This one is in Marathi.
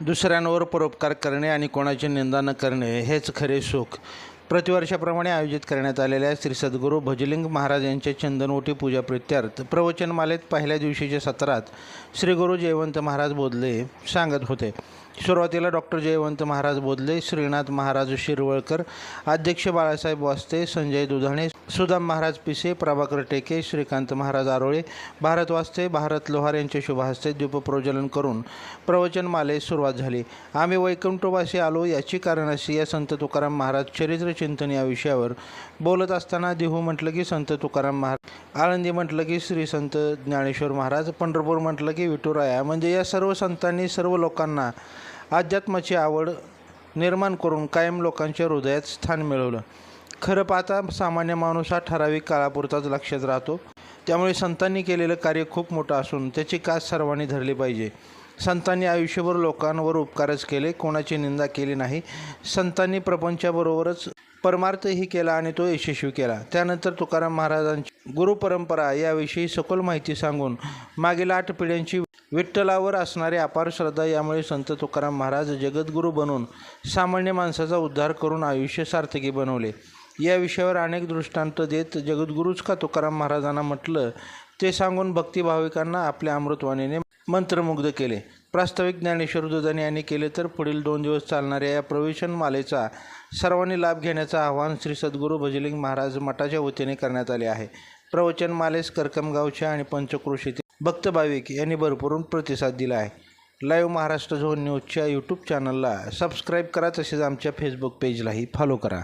दुसऱ्यांवर परोपकार करणे आणि कोणाची निंदा न करणे हेच खरे सुख. प्रतिवर्षाप्रमाणे आयोजित करण्यात आलेल्या श्री सद्गुरू भजलिंग महाराज यांच्या चंदनवटी पूजा प्रित्यर्थ प्रवचनमालेत पहिल्या दिवशीच्या सत्रात श्री गुरु जयवंत महाराज बोधले सांगत होते. सुरुवातीला डॉक्टर जयवंत महाराज बोधले श्रीनाथ महाराज शिरवळकर अध्यक्ष बाळासाहेब वास्ते संजय दुधाणे सुदाम महाराज पिसे प्रभाकर टेके श्रीकांत महाराज आरोळे भारत वास्ते भारत लोहार यांच्या शुभहस्ते दीपप्रज्वलन करून प्रवचनमालेस सुरुवात झाली. आम्ही वैकुंठवासी आलो याची कारण अशी या संत तुकाराम महाराज चरित्र चिंतन या विषयावर बोलत असताना देहू म्हटलं की संत तुकाराम महाराज आळंदी म्हटलं की श्री संत ज्ञानेश्वर महाराज पंढरपूर म्हटलं की विठुराया म्हणजे या सर्व संतांनी सर्व लोकांना अध्यात्माची आवड निर्माण करून कायम लोकांच्या हृदयात स्थान मिळवलं. खरं पाहता सामान्य माणूस हा ठराविक काळापुरताच लक्षात राहतो. त्यामुळे संतांनी केलेलं कार्य खूप मोठं असून त्याची कास सर्वांनी धरली पाहिजे. संतांनी आयुष्यभर लोकांवर उपकारच केले कोणाची निंदा केली नाही. संतांनी प्रपंचाबरोबरच परमार्थही केला आणि तो यशस्वी केला. त्यानंतर तुकाराम महाराजांची गुरुपरंपरा याविषयी सखोल माहिती सांगून मागील आठ पिढ्यांची विठ्ठलावर असणारी अपार श्रद्धा यामुळे संत तुकाराम महाराज जगद्गुरू बनून सामान्य माणसाचा उद्धार करून आयुष्य सार्थकी बनवले. या विषयावर अनेक दृष्टांत देत जगद्गुरूच का तुकाराम महाराजांना म्हटलं ते सांगून भक्तिभाविकांना आपल्या अमृतवाणीने मंत्रमुग्ध केले. प्रास्ताविक ज्ञानेश्वर दुधाने यांनी केले तर पुढील दोन दिवस चालणाऱ्या या प्रवेशनमालेचा सर्वांनी लाभ घेण्याचं आवाहन श्री सद्गुरू भजलिंग महाराज मठाच्या वतीने करण्यात आले आहे. प्रवचनमालेस करकमगावच्या आणि पंचक्रोशीतील भक्त भाविक यांनी भरपूर प्रतिसाद दिला आहे. लाईव्ह महाराष्ट्र झोन न्यूजच्या यूट्यूब चॅनलला सबस्क्राईब करा तसेच आमच्या फेसबुक पेजलाही फॉलो करा.